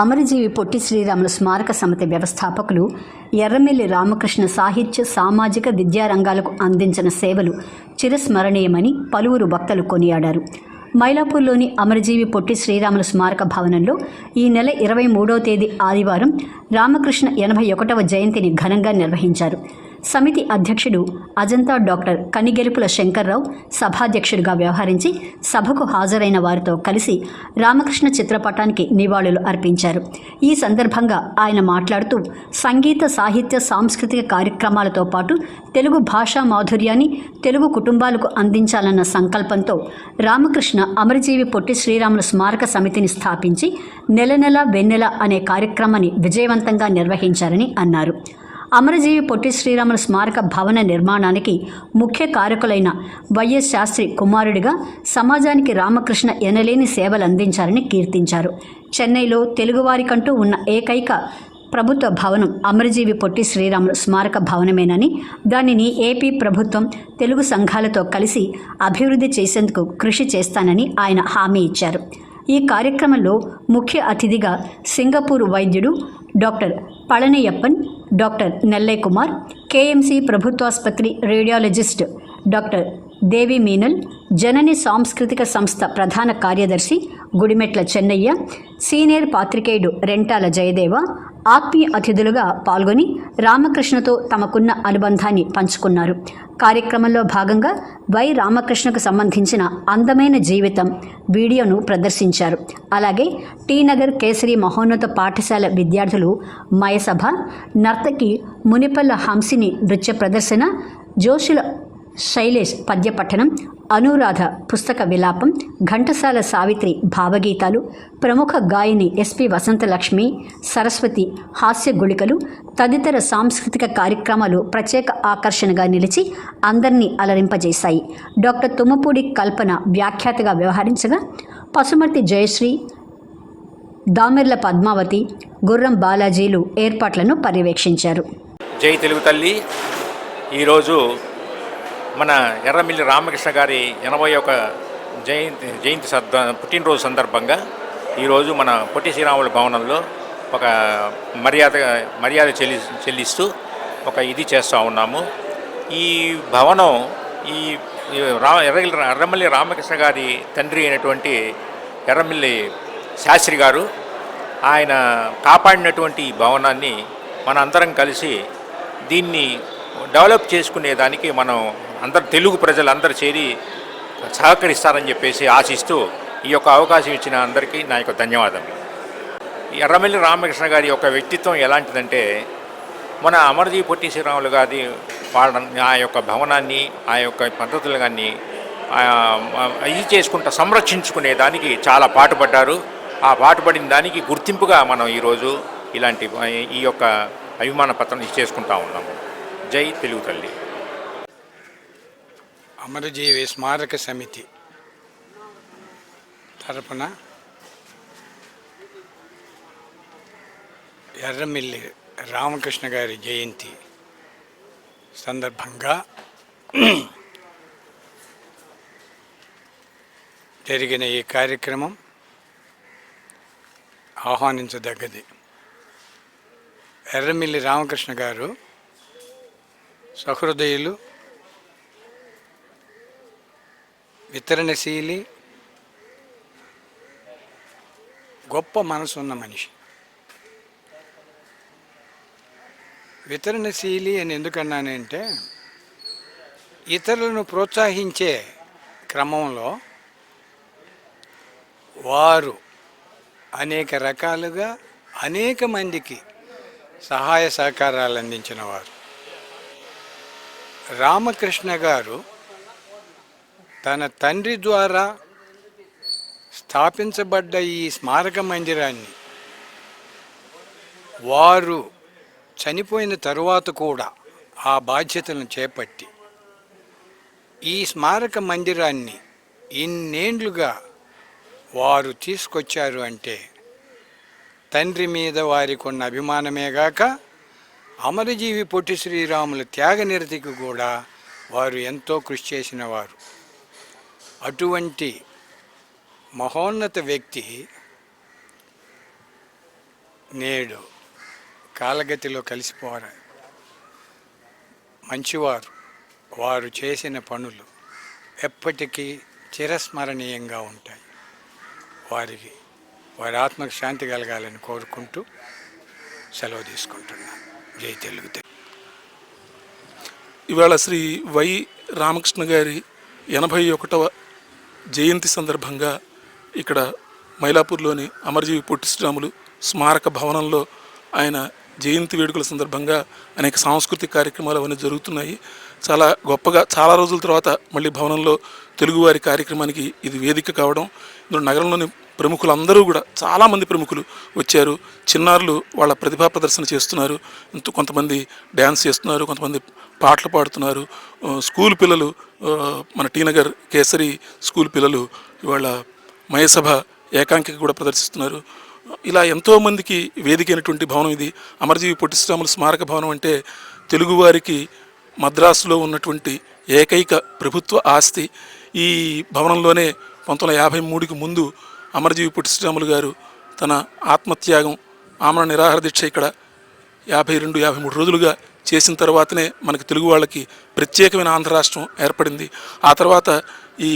అమరజీవి పొట్టి శ్రీరాములు స్మారక సమితి వ్యవస్థాపకులు ఎర్రమిల్లి రామకృష్ణ సాహిత్య సామాజిక విద్యారంగాలకు అందించిన సేవలు చిరస్మరణీయమని పలువురు భక్తలు కొనియాడారు. మైలాపూర్లోని అమరజీవి పొట్టి శ్రీరాములు స్మారక భవనంలో ఈ నెల ఇరవై మూడవ తేదీ ఆదివారం రామకృష్ణ ఎనభై ఒకటవ జయంతిని ఘనంగా నిర్వహించారు. సమితి అధ్యక్షుడు అజంతా డాక్టర్ కనిగెలుపుల శంకర్రావు సభాధ్యక్షుడిగా వ్యవహరించి సభకు హాజరైన వారితో కలిసి రామకృష్ణ చిత్రపటానికి నివాళులు అర్పించారు. ఈ సందర్భంగా ఆయన మాట్లాడుతూ సంగీత సాహిత్య సాంస్కృతిక కార్యక్రమాలతో పాటు తెలుగు భాషా మాధుర్యాన్ని తెలుగు కుటుంబాలకు అందించాలన్న సంకల్పంతో రామకృష్ణ అమరజీవి పొట్టి శ్రీరాములు స్మారక సమితిని స్థాపించి నెల నెల వెన్నెల అనే కార్యక్రమాన్ని విజయవంతంగా నిర్వహించారని అన్నారు. అమరజీవి పొట్టి శ్రీరాముల స్మారక భవన నిర్మాణానికి ముఖ్య కారకులైన వైఎస్ శాస్త్రి కుమారుడిగా సమాజానికి రామకృష్ణ ఎనలేని సేవలు అందించారని కీర్తించారు. చెన్నైలో తెలుగువారికంటూ ఉన్న ఏకైక ప్రభుత్వ భవనం అమరజీవి పొట్టి శ్రీరాములు స్మారక భవనమేనని దానిని ఏపీ ప్రభుత్వం తెలుగు సంఘాలతో కలిసి అభివృద్ధి చేసేందుకు కృషి చేస్తానని ఆయన హామీ ఇచ్చారు. ఈ కార్యక్రమంలో ముఖ్య అతిథిగా సింగపూర్ వైద్యుడు doctor Palaniappan doctor Nellai Kumar KMC ప్రభుత్వాసుపత్రి radiologist doctor Devi Meenal Janani సాంస్కృతిక సంస్థ ప్రధాన కార్యదర్శి గుడిమెట్ల చెన్నయ్య సీనియర్ పాత్రికేయుడు రెంటాల జయదేవ ఆత్మీయ అతిథులుగా పాల్గొని రామకృష్ణతో తమకున్న అనుబంధాన్ని పంచుకున్నారు. కార్యక్రమంలో భాగంగా వై రామకృష్ణకు సంబంధించిన అందమైన జీవితం వీడియోను ప్రదర్శించారు. అలాగే టీ నగర్ కేసరి మహోన్నత పాఠశాల విద్యార్థులు మయసభ నర్తకి మునిపల్ల హంసిని నృత్య ప్రదర్శన జోషుల శైలేష్ పద్యపఠనం అనురాధ పుస్తక విలాపం ఘంటసాల సావిత్రి భావగీతాలు ప్రముఖ గాయని ఎస్పి వసంతలక్ష్మి సరస్వతి హాస్య గుళికలు తదితర సాంస్కృతిక కార్యక్రమాలు ప్రత్యేక ఆకర్షణగా నిలిచి అందరినీ అలరింపజేశాయి. డాక్టర్ తుమ్మపూడి కల్పన వ్యాఖ్యాతగా వ్యవహరించగా పసుమర్తి జయశ్రీ దామెర్ల పద్మావతి గుర్రం బాలాజీలు ఏర్పాట్లను పర్యవేక్షించారు. జై తెలుగు తల్లి. ఈరోజు మన ఎర్రమిల్లి రామకృష్ణ గారి ఎనభై ఒక జయంతి జయంతి సద్ పుట్టినరోజు సందర్భంగా ఈరోజు మన పొట్టి శ్రీరాముల భవనంలో ఒక మర్యాద మర్యాద చెల్లి చెల్లిస్తూ ఒక ఇది చేస్తూ ఉన్నాము. ఈ భవనం ఈ రా ఎర్రగిల్లి ఎర్రమల్లి రామకృష్ణ గారి తండ్రి అయినటువంటి ఎర్రమిల్లి శాస్త్రి గారు ఆయన కాపాడినటువంటి ఈ భవనాన్ని మన అందరం కలిసి దీన్ని డెవలప్ చేసుకునేదానికి మనం అందరు తెలుగు ప్రజలందరూ చేరి సహకరిస్తారని చెప్పేసి ఆశిస్తూ ఈ యొక్క అవకాశం ఇచ్చిన అందరికీ నా యొక్క ధన్యవాదాలు ఎర్రమల్లి రామకృష్ణ గారి యొక్క వ్యక్తిత్వం ఎలాంటిదంటే మన అమరజీ పొట్టి శ్రీరాములు గారి వాళ్ళ ఆ యొక్క భవనాన్ని ఆ యొక్క పద్ధతులు కానీ ఇది చేసుకుంటా సంరక్షించుకునే దానికి చాలా పాటుపడ్డారు. ఆ పాటుపడిన దానికి గుర్తింపుగా మనం ఈరోజు ఇలాంటి ఈ యొక్క అభిమాన పత్రం చేసుకుంటా ఉన్నాము. జై తెలుగు తల్లి. అమరజీవి స్మారక సమితి తరపున ఎర్రమిల్లి రామకృష్ణ గారి జయంతి సందర్భంగా జరిగిన ఈ కార్యక్రమం ఆహ్వానించదగ్గది. ఎర్రమిల్లి రామకృష్ణ గారు సహృదయులు వితరణశీలి గొప్ప మనసు ఉన్న మనిషి. వితరణశీలి అని ఎందుకన్నానంటే ఇతరులను ప్రోత్సహించే క్రమంలో వారు అనేక రకాలుగా అనేక మందికి సహాయ సహకారాలు అందించిన వారు. రామకృష్ణ గారు తన తండ్రి ద్వారా స్థాపించబడ్డ ఈ స్మారక మందిరాన్ని వారు చనిపోయిన తరువాత కూడా ఆ బాధ్యతలను చేపట్టి ఈ స్మారక మందిరాన్ని ఇన్నేండ్లుగా వారు తీసుకొచ్చారు అంటే తండ్రి మీద వారికి ఉన్న అభిమానమేగాక అమరజీవి పొట్టి శ్రీరాముల త్యాగనిరతికి కూడా వారు ఎంతో కృషి చేసినవారు అటువంటి మహోన్నత వ్యక్తి నేడు కాలగతిలో కలిసిపోరా. మంచివారు వారు చేసిన పనులు ఎప్పటికీ చిరస్మరణీయంగా ఉంటాయి. వారికి వారి ఆత్మకు శాంతి కలగాలని కోరుకుంటూ సెలవు తీసుకుంటున్నాను. జై తెలుగు ఇవాళ శ్రీ వై రామకృష్ణ గారి ఎనభై ఒకటవ జయంతి సందర్భంగా ఇక్కడ మైలాపూర్లోని అమరజీవి పొట్టి శ్రీరాములు స్మారక భవనంలో ఆయన జయంతి వేడుకల సందర్భంగా అనేక సాంస్కృతిక కార్యక్రమాలు అవన్నీ జరుగుతున్నాయి. చాలా గొప్పగా చాలా రోజుల తర్వాత మళ్ళీ భవనంలో తెలుగువారి కార్యక్రమానికి ఇది వేదిక కావడం. ఇందులో నగరంలోని ప్రముఖులందరూ కూడా చాలామంది ప్రముఖులు వచ్చారు. చిన్నారులు వాళ్ళ ప్రతిభా ప్రదర్శన చేస్తున్నారు. ఇంత కొంతమంది డ్యాన్స్ చేస్తున్నారు కొంతమంది పాటలు పాడుతున్నారు. స్కూల్ పిల్లలు మన టీనగర్ కేసరి స్కూల్ పిల్లలు ఇవాళ మయసభ ఏకాంకిక కూడా ప్రదర్శిస్తున్నారు. ఇలా ఎంతోమందికి వేదికైనటువంటి భవనం ఇది. అమరజీవి పొట్టిశ్రాముల స్మారక భవనం అంటే తెలుగువారికి మద్రాసులో ఉన్నటువంటి ఏకైక ప్రభుత్వ ఆస్తి. ఈ భవనంలోనే పంతొమ్మిది యాభై మూడుకి ముందు అమరజీవి పుట్టిశ్రీరాములు గారు తన ఆత్మత్యాగం ఆమరణ నిరాహార దీక్ష ఇక్కడ యాభై రెండు యాభై మూడు రోజులుగా చేసిన తర్వాతనే మనకి తెలుగు వాళ్ళకి ప్రత్యేకమైన ఆంధ్ర రాష్ట్రం ఏర్పడింది. ఆ తర్వాత ఈ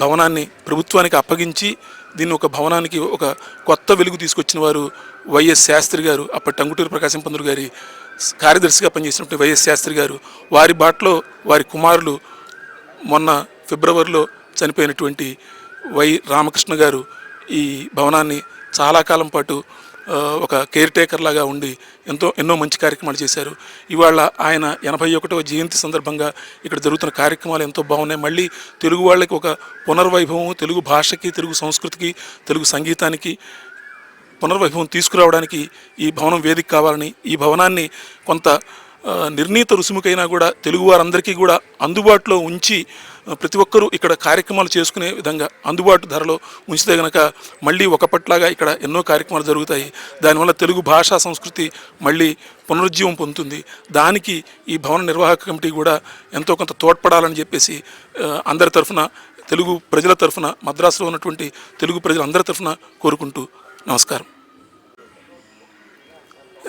భవనాన్ని ప్రభుత్వానికి అప్పగించి దీన్ని ఒక భవనానికి ఒక కొత్త వెలుగు తీసుకొచ్చిన వారు వైఎస్ శాస్త్రి గారు అప్పటి టంగుటూరు ప్రకాశం పంతులు గారి కార్యదర్శిగా పనిచేసినటువంటి వైఎస్ శాస్త్రి గారు వారి బాటలో వారి కుమారులు మొన్న ఫిబ్రవరిలో చనిపోయినటువంటి వై రామకృష్ణ గారు ఈ భవనాన్ని చాలా కాలం పాటు ఒక కేర్ టేకర్ లాగా ఉండి ఎంతో ఎన్నో మంచి కార్యక్రమాలు చేశారు. ఇవాళ ఆయన ఎనభై ఒకటవ జయంతి సందర్భంగా ఇక్కడ జరుగుతున్న కార్యక్రమాలు ఎంతో బాగున్నాయి. మళ్ళీ తెలుగు వాళ్ళకి ఒక పునర్వైభవం తెలుగు భాషకి తెలుగు సంస్కృతికి తెలుగు సంగీతానికి పునర్వైభవం తీసుకురావడానికి ఈ భవనం వేదిక కావాలని ఈ భవనాన్ని కొంత నిర్ణీత రుసుముకైనా కూడా తెలుగు వారందరికీ కూడా అందుబాటులో ఉంచి ప్రతి ఒక్కరూ ఇక్కడ కార్యక్రమాలు చేసుకునే విధంగా అందుబాటు ధరలో ఉంచితే గనక మళ్ళీ ఒకపట్లాగా ఇక్కడ ఎన్నో కార్యక్రమాలు జరుగుతాయి. దానివల్ల తెలుగు భాషా సంస్కృతి మళ్ళీ పునరుజ్జీవం పొందుతుంది. దానికి ఈ భవన నిర్వాహక కమిటీ కూడా ఎంతో కొంత తోడ్పడాలని చెప్పేసి అందరి తరఫున తెలుగు ప్రజల తరఫున మద్రాసులో ఉన్నటువంటి తెలుగు ప్రజలందరి తరఫున కోరుకుంటూ నమస్కారం.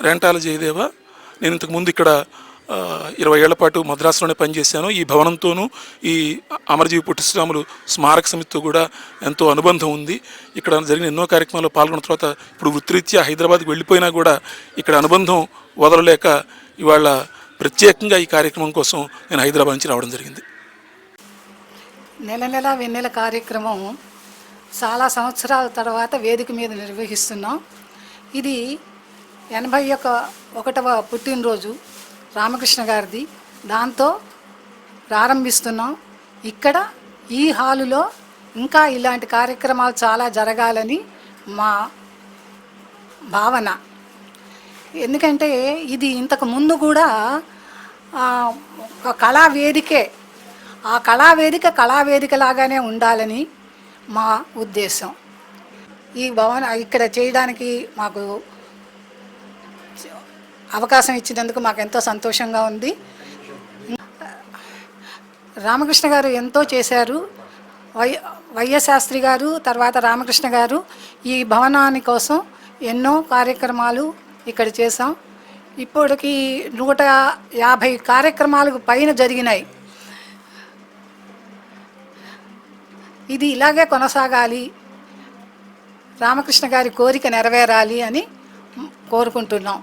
రెంటాల జయదేవ. నేను ఇంతకుముందు ఇక్కడ ఇరవై ఏళ్ళ పాటు మద్రాసులోనే పనిచేశాను. ఈ భవనంతోనూ ఈ అమరజీవి పుట్టిశ్రాములు స్మారక సమితితో కూడా ఎంతో అనుబంధం ఉంది. ఇక్కడ జరిగిన ఎన్నో కార్యక్రమాల్లో పాల్గొన్న తర్వాత ఇప్పుడు వృత్తిరీత్యా హైదరాబాద్కి వెళ్ళిపోయినా కూడా ఇక్కడ అనుబంధం వదలలేక ఇవాళ ప్రత్యేకంగా ఈ కార్యక్రమం కోసం నేను హైదరాబాద్ నుంచి రావడం జరిగింది. నెల నెల వెన్నెల కార్యక్రమం చాలా సంవత్సరాల తర్వాత వేదిక మీద నిర్వహిస్తున్నాం. ఇది ఎనభై ఒక ఒకటవ పుట్టినరోజు రామకృష్ణ గారిది. దాంతో ప్రారంభిస్తున్నాం. ఇక్కడ ఈ హాలులో ఇంకా ఇలాంటి కార్యక్రమాలు చాలా జరగాలని మా భావన. ఎందుకంటే ఇది ఇంతకు ముందు కూడా ఒక కళా వేదికే ఆ కళా వేదిక కళా వేదిక లాగానే ఉండాలని మా ఉద్దేశం. ఈ భవన ఇక్కడ చేయడానికి మాకు అవకాశం ఇచ్చినందుకు మాకు ఎంతో సంతోషంగా ఉంది. రామకృష్ణ గారు ఎంతో చేశారు. వై వైఎస్ శాస్త్రి గారు తర్వాత రామకృష్ణ గారు ఈ భవనాని కోసం ఎన్నో కార్యక్రమాలు ఇక్కడ చేసాం ఇప్పటికి నూట యాభై కార్యక్రమాలకు పైన జరిగినాయి. ఇది ఇలాగే కొనసాగాలి. రామకృష్ణ గారి కోరిక నెరవేరాలి అని కోరుకుంటున్నాం.